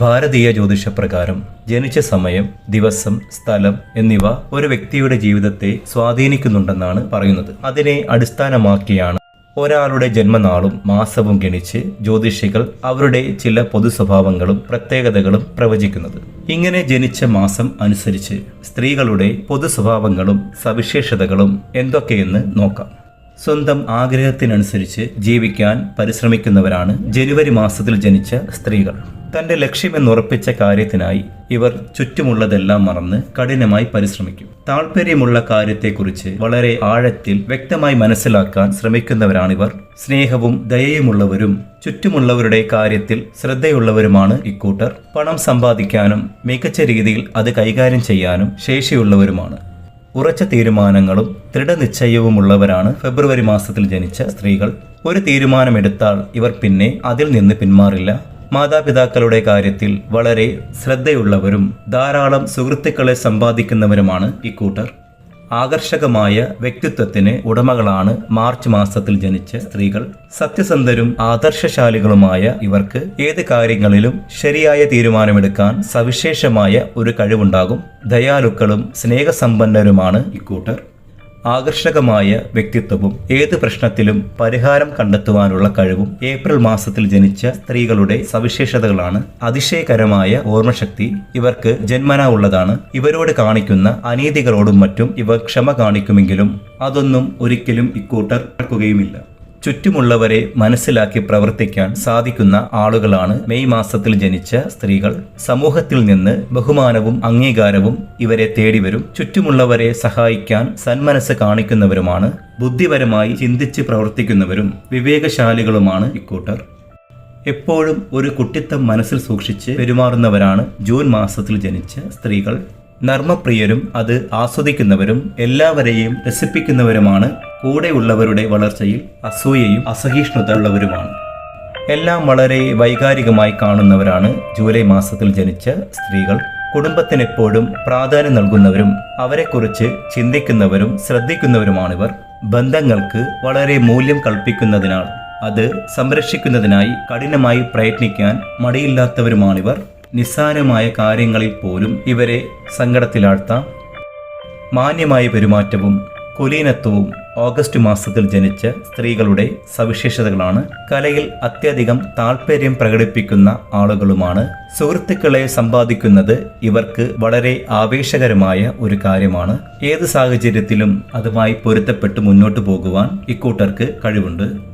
ഭാരതീയ ജ്യോതിഷപ്രകാരം ജനിച്ച സമയം ദിവസം സ്ഥലം എന്നിവ ഒരു വ്യക്തിയുടെ ജീവിതത്തെ സ്വാധീനിക്കുന്നുണ്ടെന്നാണ് പറയുന്നത്. അതിനെ അടിസ്ഥാനമാക്കിയാണ് ഒരാളുടെ ജന്മനാളും മാസവും ഗണിച്ച് ജ്യോതിഷികൾ അവരുടെ ചില പൊതു സ്വഭാവങ്ങളും പ്രത്യേകതകളും പ്രവചിക്കുന്നത്. ഇങ്ങനെ ജനിച്ച മാസം അനുസരിച്ച് സ്ത്രീകളുടെ പൊതു സ്വഭാവങ്ങളും സവിശേഷതകളും എന്തൊക്കെയെന്ന് നോക്കാം. സ്വന്തം ആഗ്രഹത്തിനനുസരിച്ച് ജീവിക്കാൻ പരിശ്രമിക്കുന്നവരാണ് ജനുവരി മാസത്തിൽ ജനിച്ച സ്ത്രീകൾ. തന്റെ ലക്ഷ്യമെന്നുറപ്പിച്ച കാര്യത്തിനായി ഇവർ ചുറ്റുമുള്ളതെല്ലാം മറന്ന് കഠിനമായി പരിശ്രമിക്കും. താല്പര്യമുള്ള കാര്യത്തെക്കുറിച്ച് വളരെ ആഴത്തിൽ വ്യക്തമായി മനസ്സിലാക്കാൻ ശ്രമിക്കുന്നവരാണിവർ. സ്നേഹവും ദയയുമുള്ളവരും ചുറ്റുമുള്ളവരുടെ കാര്യത്തിൽ ശ്രദ്ധയുള്ളവരുമാണ് ഇക്കൂട്ടർ. പണം സമ്പാദിക്കാനും മികച്ച രീതിയിൽ അത് കൈകാര്യം ചെയ്യാനും ശേഷിയുള്ളവരുമാണ്. ഉറച്ച തീരുമാനങ്ങളും ദൃഢനിശ്ചയവുമുള്ളവരാണ് ഫെബ്രുവരി മാസത്തിൽ ജനിച്ച സ്ത്രീകൾ. ഒരു തീരുമാനമെടുത്താൽ ഇവർ പിന്നെ അതിൽ നിന്ന് പിന്മാറില്ല. മാതാപിതാക്കളുടെ കാര്യത്തിൽ വളരെ ശ്രദ്ധയുള്ളവരും ധാരാളം സുഹൃത്തുക്കളെ സമ്പാദിക്കുന്നവരുമാണ് ഇക്കൂട്ടർ ആകർഷകമായ വ്യക്തിത്വത്തിന് ഉടമകളാണ് മാർച്ച് മാസത്തിൽ ജനിച്ച സ്ത്രീകൾ. സത്യസന്ധരും ആദർശശാലികളുമായ ഇവർക്ക് ഏത് കാര്യങ്ങളിലും ശരിയായ തീരുമാനമെടുക്കാൻ സവിശേഷമായ ഒരു കഴിവുണ്ടാകും. ദയാലുക്കളും സ്നേഹസമ്പന്നരുമാണ് ഇക്കൂട്ടർ ആകർഷകമായ വ്യക്തിത്വവും ഏത് പ്രശ്നത്തിലും പരിഹാരം കണ്ടെത്തുവാനുള്ള കഴിവും ഏപ്രിൽ മാസത്തിൽ ജനിച്ച സ്ത്രീകളുടെ സവിശേഷതകളാണ്. അതിശയകരമായ ഓർമ്മശക്തി ഇവർക്ക് ജന്മനാ ഉള്ളതാണ്. ഇവരോട് കാണിക്കുന്ന അനീതികളോടും മറ്റും ഇവർ ക്ഷമ കാണിക്കുമെങ്കിലും അതൊന്നും ഒരിക്കലും ഇക്കൂട്ടർ നടക്കുകയുമില്ല ചുറ്റുമുള്ളവരെ മനസ്സിലാക്കി പ്രവർത്തിക്കാൻ സാധിക്കുന്ന ആളുകളാണ് മെയ് മാസത്തിൽ ജനിച്ച സ്ത്രീകൾ. സമൂഹത്തിൽ നിന്ന് ബഹുമാനവും അംഗീകാരവും ഇവരെ തേടിവരും. ചുറ്റുമുള്ളവരെ സഹായിക്കാൻ സന്മനസ് കാണിക്കുന്നവരുമാണ് ബുദ്ധിപരമായി ചിന്തിച്ച് പ്രവർത്തിക്കുന്നവരും വിവേകശാലികളുമാണ് ഇക്കൂട്ടർ. എപ്പോഴും ഒരു കുട്ടിത്തം മനസ്സിൽ സൂക്ഷിച്ച് പെരുമാറുന്നവരാണ് ജൂൺ മാസത്തിൽ ജനിച്ച സ്ത്രീകൾ. നർമ്മപ്രിയരും അത് ആസ്വദിക്കുന്നവരും എല്ലാവരെയും രസിപ്പിക്കുന്നവരുമാണ് കൂടെയുള്ളവരുടെ വളർച്ചയിൽ അസൂയയും അസഹിഷ്ണുത ഉള്ളവരുമാണ് എല്ലാം വളരെ വൈകാരികമായി കാണുന്നവരാണ് ജൂലൈ മാസത്തിൽ ജനിച്ച സ്ത്രീകൾ. കുടുംബത്തിനെപ്പോഴും പ്രാധാന്യം നൽകുന്നവരും അവരെക്കുറിച്ച് ചിന്തിക്കുന്നവരും ശ്രദ്ധിക്കുന്നവരുമാണിവർ. ബന്ധങ്ങൾക്ക് വളരെ മൂല്യം കൽപ്പിക്കുന്നതിനാൽ അത് സംരക്ഷിക്കുന്നതിനായി കഠിനമായി പ്രയത്നിക്കാൻ മടിയില്ലാത്തവരുമാണിവർ. നിസ്സാരമായ കാര്യങ്ങളിൽ പോലും ഇവരെ സങ്കടത്തിലാഴ്ത്താം. മാന്യമായ പെരുമാറ്റവും കുലീനത്വവും ഓഗസ്റ്റ് മാസത്തിൽ ജനിച്ച സ്ത്രീകളുടെ സവിശേഷതകളാണ് കലയിൽ അത്യധികം താല്പര്യം പ്രകടിപ്പിക്കുന്ന ആളുകളുമാണ്. സുഹൃത്തുക്കളെ സമ്പാദിക്കുന്നത് ഇവർക്ക് വളരെ ആവേശകരമായ ഒരു കാര്യമാണ്. ഏത് സാഹചര്യത്തിലും അതുമായി പൊരുത്തപ്പെട്ട് മുന്നോട്ടു പോകുവാൻ ഇക്കൂട്ടർക്ക് കഴിവുണ്ട്.